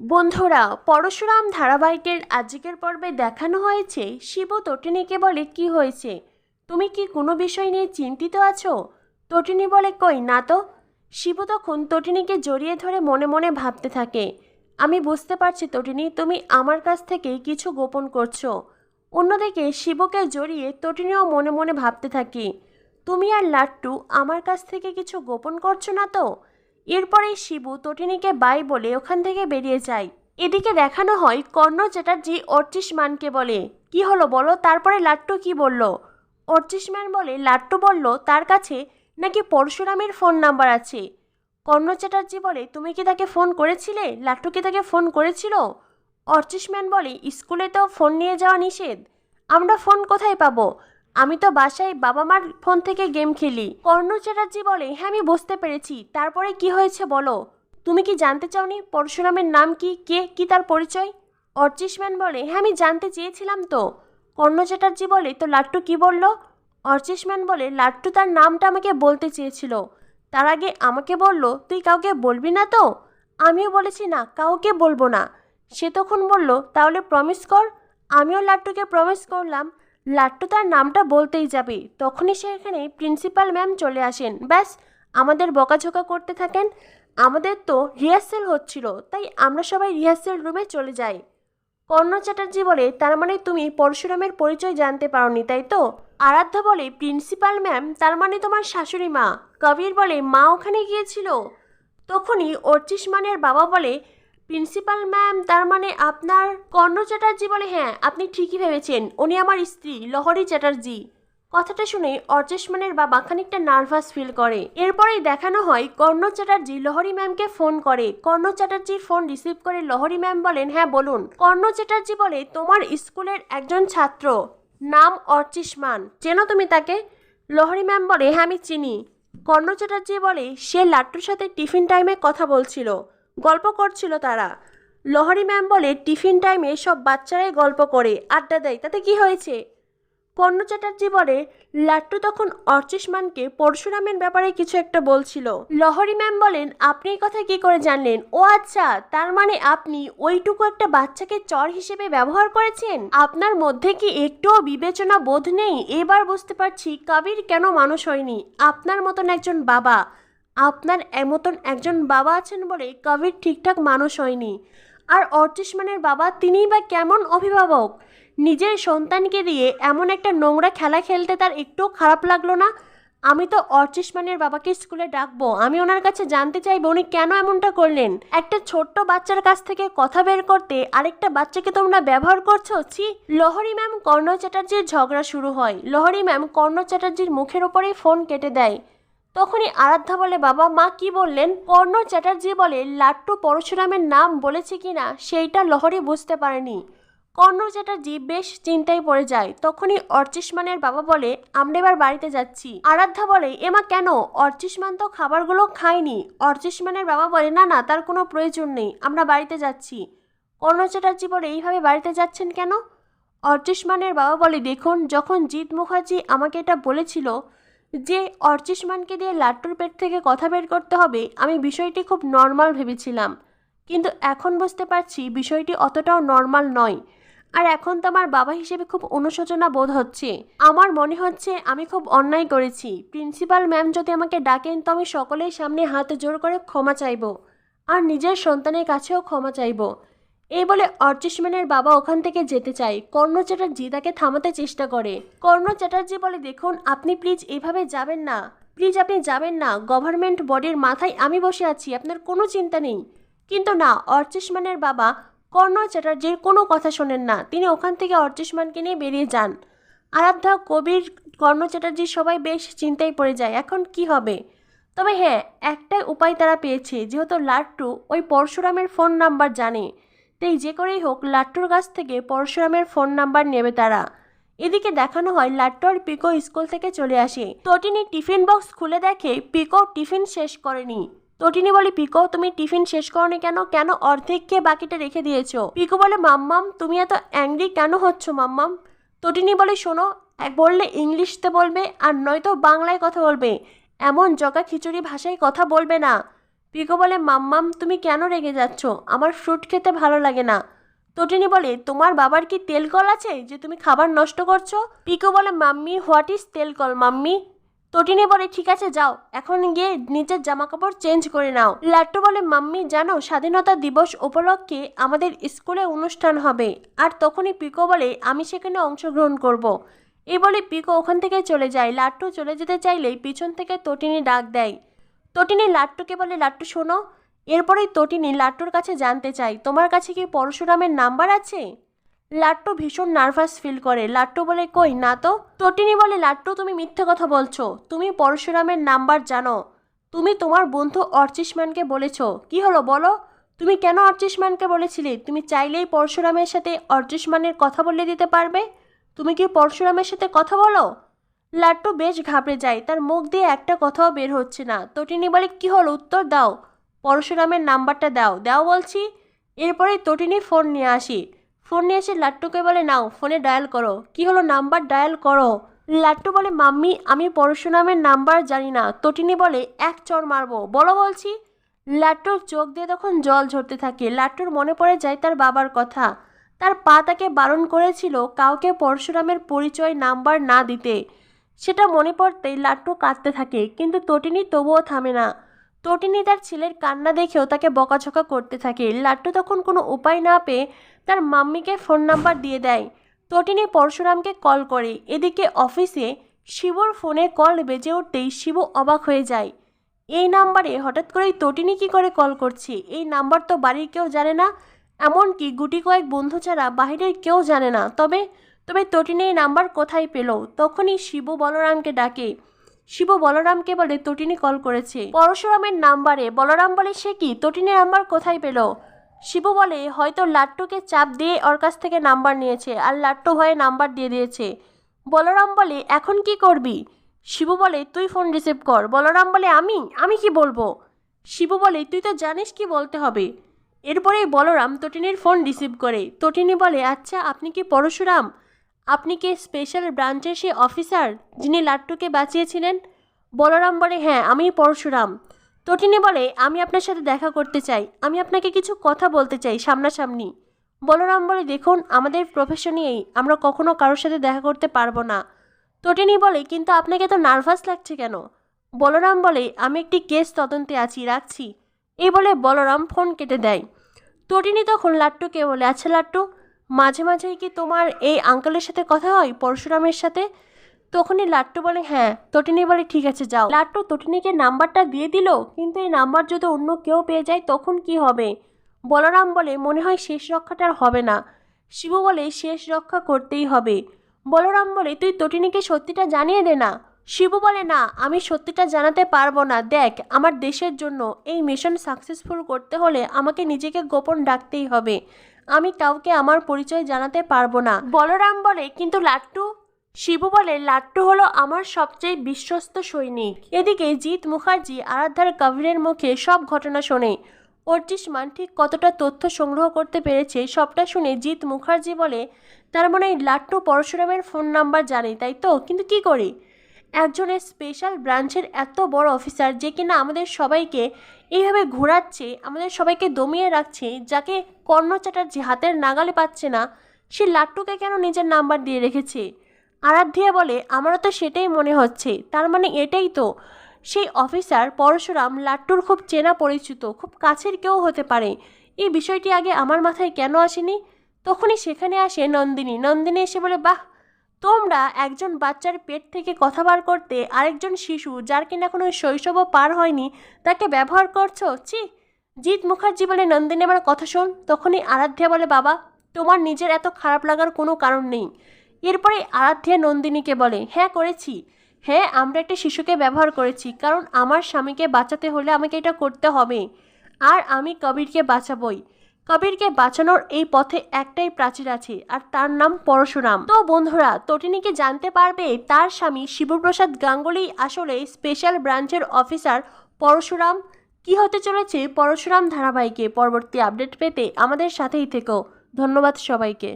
বন্ধুরা, পরশুরাম ধারাবাহিকের আজকের পর্বে দেখানো হয়েছে শিব তটিনীকে বলে কি হয়েছে? তুমি কি কোনো বিষয় নিয়ে চিন্তিত আছো? তটিনী বলে, কই, না তো। শিব তখন তটিনীকে জড়িয়ে ধরে মনে মনে ভাবতে থাকে। আমি বুঝতে পারছি তটিনী, তুমি আমার কাছ থেকে কিছু গোপন করছ। অন্যদিকে শিবকে জড়িয়ে তটিনীও মনে মনে ভাবতে থাকি। তুমি আর লাট্টু আমার কাছ থেকে কিছু গোপন করছ না তো? এরপরে শিবু তটিনীকে বাই বলে ওখান থেকে বেরিয়ে যায়। এদিকে দেখানো হয় কর্ণ চ্যাটার্জি অর্চিস মানকে বলে। কি হলো বলো? তারপরে লাট্টু কি বলল? অর্চিস ম্যান বলে, লাট্টু বলল, তার কাছে নাকি পরশুরামের ফোন নাম্বার আছে? কর্ণ চ্যাটার্জি বলে, তুমি কি তাকে ফোন করেছিলে? লাট্টু কি তাকে ফোন করেছিল? অর্চিস ম্যান বলে, স্কুলে তো ফোন নিয়ে যাওয়া নিষেধ। আমরা ফোন কোথায় পাবো? আমি তো বাসায় বাবা মার ফোন থেকে গেম খেলি। কর্ণ চ্যাটার্জি বলে হ্যাঁ আমি বুঝতে পেরেছি। তারপরে কি হয়েছে বলো? তুমি কি জানতে চাওনি পরশুরামের নাম কি, কে, কি তার পরিচয়? অর্চিস ম্যান বলে হ্যাঁ আমি জানতে চেয়েছিলাম তো। কর্ণ চ্যাটার্জি বলে তো লাট্টু কি বলল? অর্চিস ম্যান বলে, লাট্টু তার নামটা আমাকে বলতে চেয়েছিল। তার আগে আমাকে বলল, তুই কাউকে বলবি না তো? আমিও বলেছি, না, কাউকে বলব না। সে তখন বলল, তাহলে প্রমিস কর। আমিও লাট্টুকে প্রমিস করলাম। লাট্টু তার নামটা বলতেই যাবে। তখনই সেখানে প্রিন্সিপাল ম্যাম চলে আসেন। ব্যাস, আমাদের বকাঝোকা করতে থাকেন। আমাদের তো রিহার্সেল হচ্ছিল, তাই আমরা সবাই রিহার্সেল রুমে চলে যাই। কর্ণ চ্যাটার্জি বলে, তার মানে তুমি পরশুরামের পরিচয় জানতে পারোনি, তাই তো? আরাধ্যা বলে, প্রিন্সিপাল ম্যাম, তার মানে তোমার শাশুড়ি মা। কবির বলে, মা ওখানে গিয়েছিল? তখনই অর্চিস মানের বাবা বলে প্রিন্সিপাল ম্যাম, তার মানে আপনার কর্ণ চ্যাটার্জি বলে হ্যাঁ আপনি ঠিকই ভেবেছেন। উনি আমার স্ত্রী, লহরী চ্যাটার্জি। কথাটা শুনে অর্চেশমানের বাবা খানিকটা নার্ভাস ফিল করে। এরপরেই দেখানো হয়, কর্ণ চ্যাটার্জি লহরী ম্যামকে ফোন করে। কর্ণ চ্যাটার্জির ফোন রিসিভ করে লহরী ম্যাম বলেন হ্যাঁ বলুন। কর্ণ চ্যাটার্জি বলে, তোমার স্কুলের একজন ছাত্র, নাম অর্চিসমান চেনো তুমি তাকে? লহরী ম্যাম বলে হ্যাঁ আমি চিনি। কর্ণ চ্যাটার্জি বলে, সে লাট্টুর সাথে টিফিন টাইমে কথা বলছিল। গল্প করছিল তারা। লহরি ম্যাম বলে, টিফিন টাইমে সব বাচ্চারাই গল্প করে। আড্ডা দেয়। তাতে কি হয়েছে? কর্ণ চ্যাটার্জি বলে, লাট্টু তখন অর্চিসমানকে পরশুরামের ব্যাপারে কিছু একটা বলছিল। লহরি ম্যাম বলেন, আপনি এই কথা কি করে জানলেন? ও আচ্ছা তার মানে আপনি ওইটুকু একটা বাচ্চাকে চর হিসেবে ব্যবহার করেছেন? আপনার মধ্যে কি একটুও বিবেচনা বোধ নেই? এবার বুঝতে পারছি কবির কেন মানুষ হয়নি। আপনার মতন একজন বাবা। আপনার মতন একজন বাবা আছেন বলে কবির ঠিকঠাক মানুষ হয়নি। আর অর্চিসমানের বাবা তিনিই বা কেমন অভিভাবক? নিজের সন্তানকে দিয়ে এমন একটা নোংরা খেলা খেলতে তার একটুও খারাপ লাগল না? আমি তো অর্চিসমানের বাবাকে স্কুলে ডাকবো, আমি ওনার কাছে জানতে চাইব উনি কেন এমনটা করলেন? একটা ছোট্ট বাচ্চার কাছ থেকে কথা বের করতে আরেকটা বাচ্চাকে তোমরা ব্যবহার করছ? ছি, লহরি ম্যাম কর্ণ চ্যাটার্জির ঝগড়া শুরু হয়। লহরি ম্যাম কর্ণ চ্যাটার্জির মুখের ওপরেই ফোন কেটে দেয়। তখনই আরাধ্যা বলে, বাবা, মা কি বললেন? কর্ণ চ্যাটার্জি বলে, লাট্টু পরশুরামের নাম বলেছে কি না, সেইটা লহরী বুঝতে পারেনি। কর্ণ চ্যাটার্জি বেশ চিন্তায় পড়ে যায়। তখনই অর্চিসমানের বাবা বলে, আমরা এবার বাড়িতে যাচ্ছি। আরাধ্যা বলে এমা কেন? অর্চিসমান তো খাবারগুলো খায়নি। অর্চিসমানের বাবা বলে, না না, তার কোনো প্রয়োজন নেই, আমরা বাড়িতে যাচ্ছি। কর্ণ চ্যাটার্জি বলে, এইভাবে বাড়িতে যাচ্ছেন কেন? অর্চিসমানের বাবা বলে, দেখুন, যখন জিৎ মুখার্জি আমাকে এটা বলেছিল যে অর্চিসমানকে দিয়ে লাট্টুর পেট থেকে কথা বের করতে হবে, আমি বিষয়টি খুব নর্মাল ভেবেছিলাম। কিন্তু এখন বুঝতে পারছি বিষয়টি অতটাও নর্মাল নয়। আর এখন তো আমার বাবা হিসেবে খুব অনুশোচনা বোধ হচ্ছে। আমার মনে হচ্ছে আমি খুব অন্যায় করেছি। প্রিন্সিপাল ম্যাম যদি আমাকে ডাকেন, তো আমি সকলের সামনে হাত জোর করে ক্ষমা চাইব। আর নিজের সন্তানের কাছেও ক্ষমা চাইব। এই বলে অর্চিসম্যানের বাবা ওখান থেকে যেতে চায়। কর্ণ চ্যাটার্জি তাকে থামাতে চেষ্টা করে। কর্ণ চ্যাটার্জি বলে, দেখুন, আপনি প্লিজ এভাবে যাবেন না। প্লিজ আপনি যাবেন না। গভর্নমেন্ট বডির মাথায় আমি বসে আছি, আপনার কোনো চিন্তা নেই। কিন্তু না অর্চিসমানের বাবা কর্ণ চ্যাটার্জির কোনো কথা শোনেন না। তিনি ওখান থেকে অর্চিসমানকে নিয়ে বেরিয়ে যান। আরাধ্যা, কবির, কর্ণ চ্যাটার্জি সবাই বেশ চিন্তায় পড়ে যায়, এখন কি হবে? তবে হ্যাঁ একটাই উপায় তারা পেয়েছে, যেহেতু লাট্টু ওই পরশুরামের ফোন নাম্বার জানে। তাই যে করেই হোক, লাট্টুর কাছ থেকে পরশুরামের ফোন নাম্বার নেবে তারা। এদিকে দেখানো হয়, লাট্টু আর পিকো স্কুল থেকে চলে আসে। তটিনী টিফিন বক্স খুলে দেখে, পিকো টিফিন শেষ করেনি। তটিনী বলে, পিকো, তুমি টিফিন শেষ করনি কেন? কেন অর্ধেক খেয়ে বাকিটা রেখে দিয়েছ? পিকো বলে, মাম্মাম, তুমি এত অ্যাংরি কেন হচ্ছ, মাম্মাম? তটিনী বলে, শোনো, এক বললে ইংলিশতে বলবে আর নয়তো বাংলায় কথা বলবে। এমন জগা খিচুড়ি ভাষায় কথা বলবে না। পিকো বলে মাম্মাম তুমি কেন রেগে যাচ্ছ? আমার ফ্রুট খেতে ভালো লাগে না। তটিনী বলে, তোমার বাবার কি তেল কল আছে যে তুমি খাবার নষ্ট করছ? পিকো বলে, মাম্মি, হোয়াট ইজ তেল কল, মাম্মি? তটিনী বলে, ঠিক আছে, যাও। এখন গিয়ে নিজের জামা কাপড় চেঞ্জ করে নাও। লাট্টু বলে, মাম্মি, জানো, স্বাধীনতা দিবস উপলক্ষে আমাদের স্কুলে অনুষ্ঠান হবে। আর তখনই পিকো বলে, আমি সেখানে অংশগ্রহণ করব। এই বলে পিকো ওখান থেকে চলে যায়। লাট্টু চলে যেতে চাইলেই পিছন থেকে তটিনী ডাক দেয়। তটিনী লাট্টুকে বলে, লাট্টু, শোনো, এরপরেই তটিনী লাট্টুর কাছে জানতে চাই। তোমার কাছে কি পরশুরামের নাম্বার আছে? লাট্টু ভীষণ নার্ভাস ফিল করে। লাট্টু বলে, কই, না তো। তটিনী বলে, লাট্টু, তুমি মিথ্যে কথা বলছো। তুমি পরশুরামের নাম্বার জানো। তুমি তোমার বন্ধু অর্চিসম্যানকে বলেছ। কি হলো, বলো? তুমি কেন অর্চিসম্যানকে বলেছিলে? তুমি চাইলেই পরশুরামের সাথে অর্চিসম্যানের কথা বলে দিতে পারবে। তুমি কি পরশুরামের সাথে কথা বলো? লাট্টু বেশ ঘাবড়ে যায়। তার মুখ দিয়ে একটা কথাও বের হচ্ছে না। তটিনী বলে, কী হলো? উত্তর দাও। পরশুরামের নাম্বারটা দাও। দাও বলছি? এরপরে তটিনী ফোন নিয়ে আসি। ফোন নিয়ে এসে লাট্টুকে বলে, নাও, ফোনে ডায়াল করো। কি হলো? নাম্বার ডায়াল করো? লাট্টু বলে, মাম্মি, আমি পরশুরামের নাম্বার জানি না। তটিনী বলে, এক চর মারবো। বলো বলছি? লাট্টুর চোখ দিয়ে তখন জল ঝরতে থাকে। লাট্টুর মনে পড়ে যায় তার বাবার কথা। তার পা তাকে বারণ করেছিল কাউকে পরশুরামের পরিচয় নাম্বার না দিতে। সেটা মনে পড়তেই লাট্টু কাঁদতে থাকে, কিন্তু তটিনী তবুও থামে না। তটিনী তার ছেলের কান্না দেখেও তাকে বকাঝকা করতে থাকে। লাট্টু তখন কোনো উপায় না পেয়ে তার মাম্মিকে ফোন নাম্বার দিয়ে দেয়। তটিনী পরশুরামকে কল করে। এদিকে অফিসে শিবর ফোনে কল বেজে উঠতেই শিব অবাক হয়ে যায়। এই নাম্বারে হঠাৎ করেই তটিনী কি করে কল করছে? এই নাম্বার তো বাড়ির কেউ জানে না, এমনকি গুটি কয়েক বন্ধু ছাড়া বাহিরের কেউ জানে না। তবে তবে তটিনী এই নাম্বার কোথায় পেল? তখনই শিব বলরামকে ডাকে। শিব বলরামকে বলে, তটিনী কল করেছে। পরশুরামের নাম্বারে। বলরাম বলে, সে কি? তটিনী নাম্বার কোথায় পেল? শিবু বলে, হয়তো লাট্টুকে চাপ দিয়ে ওর কাছ থেকে নাম্বার নিয়েছে, আর লাট্টু ভয়ে নাম্বার দিয়ে দিয়েছে। বলরাম বলে, এখন কি করবি? শিবু বলে, তুই ফোন রিসিভ কর। বলরাম বলে, আমি? আমি কি বলব? শিবু বলে, তুই তো জানিস কি বলতে হবে। এরপরেই বলরাম তটিনীর ফোন রিসিভ করে। তটিনী বলে আচ্ছা আপনি কি পরশুরাম? আপনি কি স্পেশাল ব্রাঞ্চের সেই অফিসার যিনি লাট্টুকে বাঁচিয়েছিলেন? বলরাম বলে হ্যাঁ আমি পরশুরাম। তটিনী বলে, আমি আপনার সাথে দেখা করতে চাই। আমি আপনাকে কিছু কথা বলতে চাই সামনাসামনি। বলরাম বলে, দেখুন, আমাদের প্রফেশনই আমরা কখনো কারোর সাথে দেখা করতে পারব না। তটিনী বলে, কিন্তু আপনাকে তো নার্ভাস লাগছে কেন? বলরাম বলে, আমি একটি কেস তদন্তে আছি, রাখছি। এই বলে বলরাম ফোন কেটে দেয়। তটিনী তখন লাট্টুকে বলে আচ্ছা লাট্টু মাঝে মাঝেই কি তোমার এই আঙ্কেলের সাথে কথা হয়? পরশুরামের সাথে? তখনই লাট্টু বলে হ্যাঁ তটিনি বলে, ঠিক আছে, যাও। লাট্টু তটিনীকে নাম্বারটা দিয়ে দিল, কিন্তু এই নাম্বার যদি অন্য কেউ পেয়ে যায়, তখন কি হবে? বলরাম বলে, মনে হয় শেষ রক্ষাটা আর হবে না। শিবু বলে, শেষ রক্ষা করতেই হবে। বলরাম বলে, তুই তটিনীকে সত্যিটা জানিয়ে দে না। শিবু বলে, না, আমি সত্যিটা জানাতে পারব না। দেখ, আমার দেশের জন্য এই মিশন সাকসেসফুল করতে হলে আমাকে নিজেকে গোপন ডাকতেই হবে। আমি কাউকে আমার পরিচয় জানাতে পারব না। বলরাম বলে, কিন্তু লাট্টু? শিবু বলে, লাট্টু হলো আমার সবচেয়ে বিশ্বস্ত সৈনিক। এদিকে জিৎ মুখার্জি আরাধ্যার কবিরের মুখে সব ঘটনা শোনে। অর্চিসমান ঠিক কতটা তথ্য সংগ্রহ করতে পেরেছে সবটা শুনে জিৎ মুখার্জি বলে, তার মানে লাট্টু পরশুরামের ফোন নাম্বার জানে, তাই তো? কিন্তু কি করে? একজনের স্পেশাল ব্রাঞ্চের এত বড় অফিসার যে কিনা আমাদের সবাইকে এইভাবে ঘোরাচ্ছে, আমাদের সবাইকে দমিয়ে রাখছে, যাকে কর্ণ চ্যাটার্জি হাতের নাগালে পাচ্ছে না, সে লাট্টুকে কেন নিজের নাম্বার দিয়ে রেখেছে? আরাধ্যা বলে, আমারও তো সেটাই মনে হচ্ছে। তার মানে এটাই তো। সেই অফিসার পরশুরাম লাট্টুর খুব চেনা পরিচিত, খুব কাছের কেউ হতে পারে। এই বিষয়টি আগে আমার মাথায় কেন আসেনি? তখনই সেখানে আসে নন্দিনী। নন্দিনী এসে বলে, বাহ! তোমরা একজন বাচ্চার পেট থেকে কথা বার করতে আরেকজন শিশু যার কিনা কোনো শৈশবও পার হয়নি, তাকে ব্যবহার করছ? ছি! জিৎ মুখার্জি বলে নন্দিনী আমার কথা শোন, তখনই আরাধ্যা বলে, বাবা, তোমার নিজের এত খারাপ লাগার কোনো কারণ নেই। এরপরে আরাধ্যা নন্দিনীকে বলে হ্যাঁ করেছি। হ্যাঁ আমরা একটা শিশুকে ব্যবহার করেছি, কারণ আমার স্বামীকে বাঁচাতে হলে আমাকে এটা করতে হবে। আর আমি কবিরকে বাঁচাবই। কবিরকে বাঁচানোর এই পথে একটাই প্রাচীর আছে, আর তার নাম পরশুরাম। তো বন্ধুরা তটিনীকে জানতে পারবে তার স্বামী শিবপ্রসাদ গাঙ্গুলি আসলে স্পেশাল ব্রাঞ্চের অফিসার পরশুরাম? কি হতে চলেছে পরশুরাম ধারাবাহিকে? পরবর্তী আপডেট পেতে আমাদের সাথেই থেকো। ধন্যবাদ সবাইকে।